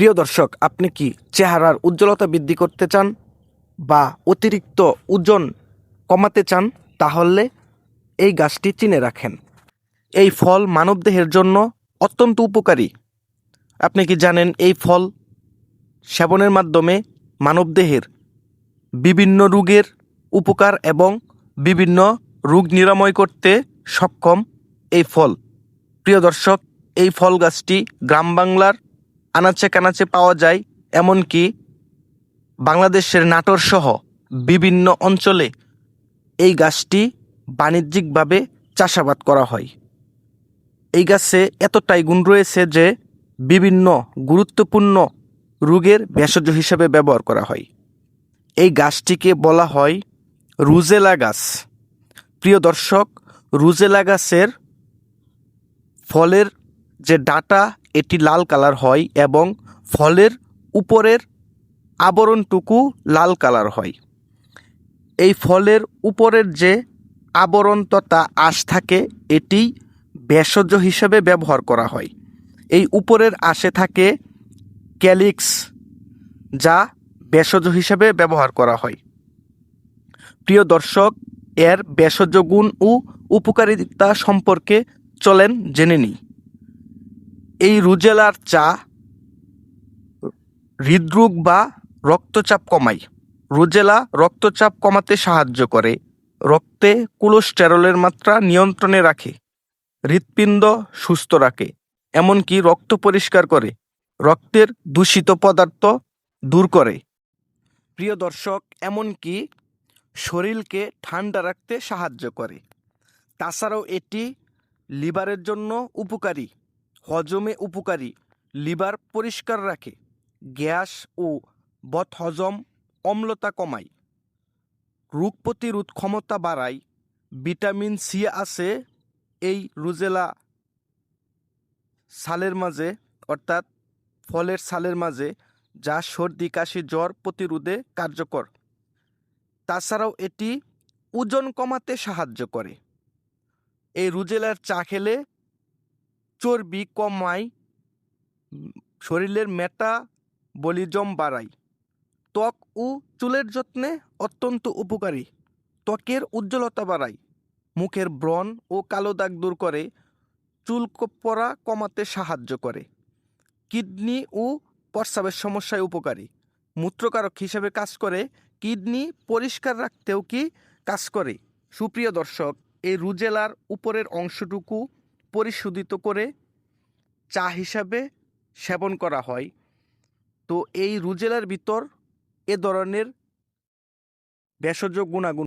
প্রিয় দর্শক, আপনি কি চেহারার উজ্জ্বলতা বৃদ্ধি করতে চান বা অতিরিক্ত ওজন কমাতে চান? তাহলে এই গাছটি চিনে রাখেন। এই ফল মানবদেহের জন্য অত্যন্ত উপকারী। আপনি কি জানেন এই ফল সেবনের মাধ্যমে মানবদেহের বিভিন্ন রোগের উপকার এবং বিভিন্ন রোগ নিরাময় করতে সক্ষম এই ফল? প্রিয় দর্শক, এই ফল গাছটি গ্রাম বাংলার আনাচে কানাচে পাওয়া যায়, এমনকি বাংলাদেশের নাটোর সহ বিভিন্ন অঞ্চলে এই গাছটি বাণিজ্যিকভাবে চাষাবাদ করা হয়। এই গাছে এতটাই গুণ রয়েছে যে বিভিন্ন গুরুত্বপূর্ণ রোগের ভেষজ হিসেবে ব্যবহার করা হয়। এই গাছটিকে বলা হয় রুজেলা গাছ। প্রিয় দর্শক, রুজেলা গাছের ফলের যে ডাটা এটি লাল কালার হয় এবং ফলের উপরের আবরণটুকু লাল কালার হয়। এই ফলের উপরের যে আবরণ তথা আঁশ থাকে, এটি ভেষজ হিসেবে ব্যবহার করা হয়। এই উপরের আশে থাকে ক্যালিক্স, যা ভেষজ হিসেবে ব্যবহার করা হয়। প্রিয় দর্শক, এর ভেষজ গুণ ও উপকারিতা সম্পর্কে চলেন জেনে নিই। এই রুজেলার চা হৃদরোগ বা রক্তচাপ কমায়। রুজেলা রক্তচাপ কমাতে সাহায্য করে। রক্তে কোলেস্টেরলের মাত্রা নিয়ন্ত্রণে রাখে। হৃৎপিণ্ড সুস্থ রাখে, এমনকি রক্ত পরিষ্কার করে। রক্তের দূষিত পদার্থ দূর করে। প্রিয় দর্শক, এমনকি শরীরকে ঠান্ডা রাখতে সাহায্য করে। তাছাড়াও এটি লিভারের জন্য উপকারী। হজমে উপকারী, লিভার পরিষ্কার রাখে, গ্যাস ও বদহজম অম্লতা কমায়। রোগ প্রতিরোধ ক্ষমতা বাড়ায়, ভিটামিন সি আছে এই রুজেলা সালের মাঝে, অর্থাৎ ফলের সালের মাঝে, যা সর্দি, কাশি, জ্বর প্রতিরোধে কার্যকর। তাছাড়াও এটি ওজন কমাতে সাহায্য করে। এই রুজেলার চা খেলে চর্বি কমায়, শরীরের মেটা বলিজম বাড়ায়। ত্বক ও চুলের যত্নে অত্যন্ত উপকারী। ত্বকের উজ্জ্বলতা বাড়ায়। মুখের ব্রণ ও কালো দাগ দূর করে, চুল পড়া কমাতে সাহায্য করে। কিডনি ও প্রস্রাবের সমস্যায় উপকারী। মূত্রকারক হিসেবে কাজ করে, কিডনি পরিষ্কার রাখতেও কি কাজ করে। সুপ্রিয় দর্শক, এই রুজেলার উপরের অংশটুকু পরিশোধিত করে চা হিসাবে সেবন করা হয়। তো এই রুজেলার ভিতর এ ধরনের ভেষজ গুণাগুণ